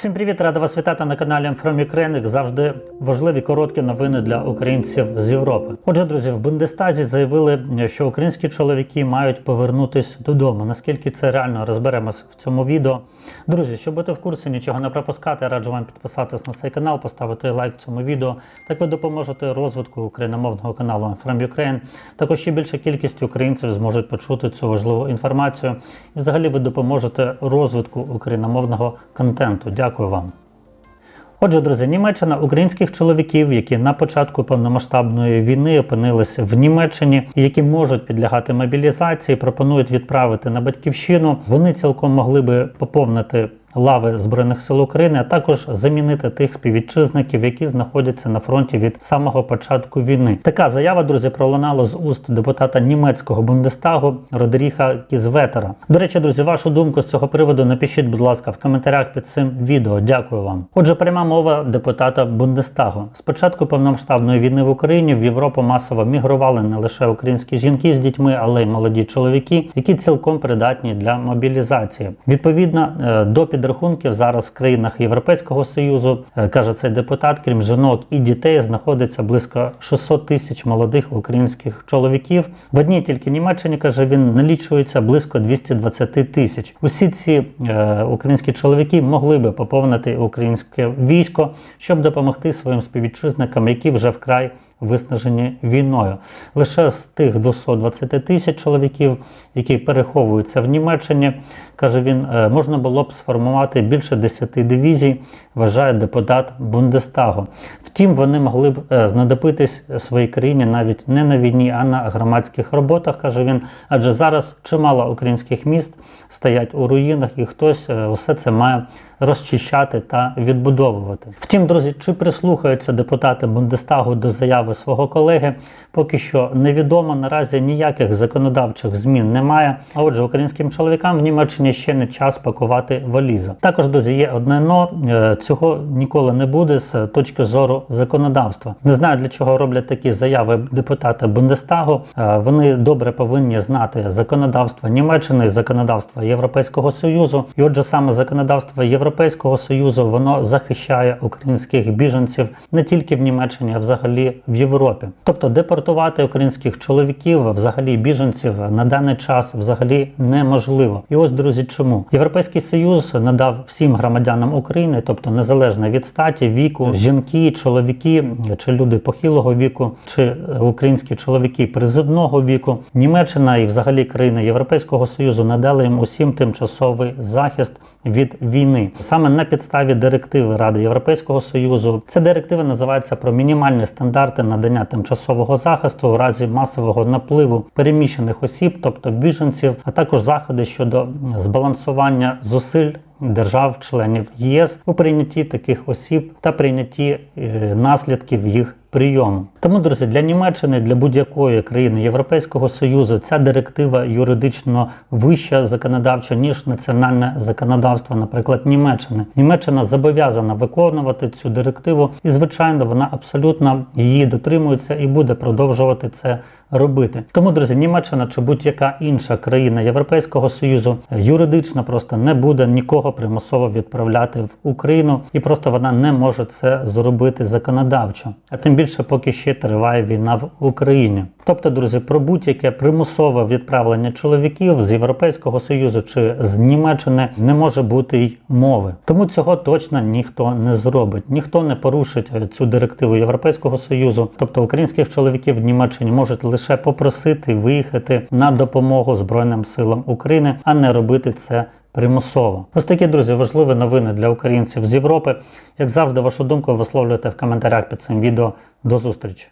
Всім привіт, рада вас вітати на каналі Ukraine. Завжди важливі короткі новини для українців з Європи. Отже, друзі, в Бундестазі заявили, що українські чоловіки мають повернутись додому. Наскільки це реально розберемось в цьому відео. Друзі, щоб бути в курсі, нічого не пропускати, раджу вам підписатись на цей канал, поставити лайк цьому відео. Так ви допоможете розвитку україномовного каналу From Ukraine. Також ще більша кількість українців зможуть почути цю важливу інформацію. І взагалі ви допоможете розвитку україномовного контенту. Дякую вам. Отже, друзі, Німеччина українських чоловіків, які на початку повномасштабної війни опинилися в Німеччині, які можуть підлягати мобілізації, пропонують відправити на батьківщину. Вони цілком могли би поповнити. Лави збройних сил України, а також замінити тих співвітчизників, які знаходяться на фронті від самого початку війни. Така заява, друзі, пролунала з уст депутата німецького бундестагу Родеріха Кізветера. До речі, друзі, вашу думку з цього приводу напишіть, будь ласка, в коментарях під цим відео. Дякую вам. Отже, пряма мова депутата Бундестагу. З початку повномасштабної війни в Україні в Європу масово мігрували не лише українські жінки з дітьми, але й молоді чоловіки, які цілком придатні для мобілізації. Відповідно е, до підрахунків зараз в країнах Європейського союзу е, каже цей депутат, крім жінок і дітей, знаходиться близько 600 тисяч молодих українських чоловіків. В одній тільки Німеччині каже він налічується близько 220 тисяч. Усі ці е, українські чоловіки могли би поповнити українське військо, щоб допомогти своїм співвітчизникам, які вже вкрай виснажені війною. Лише з тих 220 тисяч чоловіків, які переховуються в Німеччині, каже він, е, можна було б сформувати більше 10 дивізій, вважає депутат Бундестагу. Втім, вони могли б е, знадобитись своїй країні навіть не на війні, а на громадських роботах, каже він. Адже зараз чимало українських міст стоять у руїнах, і хтось е, усе це має розчищати та відбудовувати. Втім, друзі, чи прислухаються депутати Бундестагу до заяви свого колеги, поки що невідомо. Наразі ніяких законодавчих змін немає. А отже, українським чоловікам в Німеччині ще не час пакувати валізу. Також друзі, є одне но е, цього ніколи не буде з точки зору законодавства. Не знаю для чого роблять такі заяви депутати Бундестагу. Е, Вони добре повинні знати законодавство Німеччини, законодавство Європейського союзу. І отже, саме законодавство Європейського союзу воно захищає українських біженців не тільки в Німеччині, а взагалі в Європі. Тобто депортувати українських чоловіків, взагалі біженців на даний час взагалі неможливо. І ось друзі, чому європейський союз надав всім громадянам України, тобто незалежно від статі, віку, жінки, чоловіки чи люди похилого віку, чи українські чоловіки призивного віку, Німеччина і взагалі країни Європейського союзу надали їм усім тимчасовий захист від війни саме на підставі директиви Ради Європейського союзу. Ця директива називається про мінімальні стандарти надання тимчасового захисту у разі масового напливу переміщених осіб, тобто біженців, а також заходи щодо збалансування зусиль. Держав-членів ЄС у прийнятті таких осіб та прийнятті е, наслідків їх прийому. Тому, друзі, для Німеччини, для будь-якої країни Європейського союзу ця директива юридично вища законодавча ніж національне законодавство, наприклад, Німеччини. Німеччина зобов'язана виконувати цю директиву, і звичайно, вона абсолютно її дотримується і буде продовжувати це робити. Тому, друзі, Німеччина чи будь-яка інша країна Європейського союзу юридично просто не буде нікого примусово відправляти в Україну, і просто вона не може це зробити законодавчо. А тим більше, поки ще триває війна в Україні. Тобто, друзі, про будь-яке примусове відправлення чоловіків з Європейського союзу чи з Німеччини не може бути й мови. Тому цього точно ніхто не зробить. Ніхто не порушить е, цю директиву Європейського союзу. Тобто українських чоловіків в Німеччині можуть лише попросити виїхати на допомогу Збройним силам України, а не робити це. Примусово. Ось такі, друзі, важливі новини для українців з Європи. Як завжди, вашу думку висловлюйте в коментарях під цим відео. До зустрічі!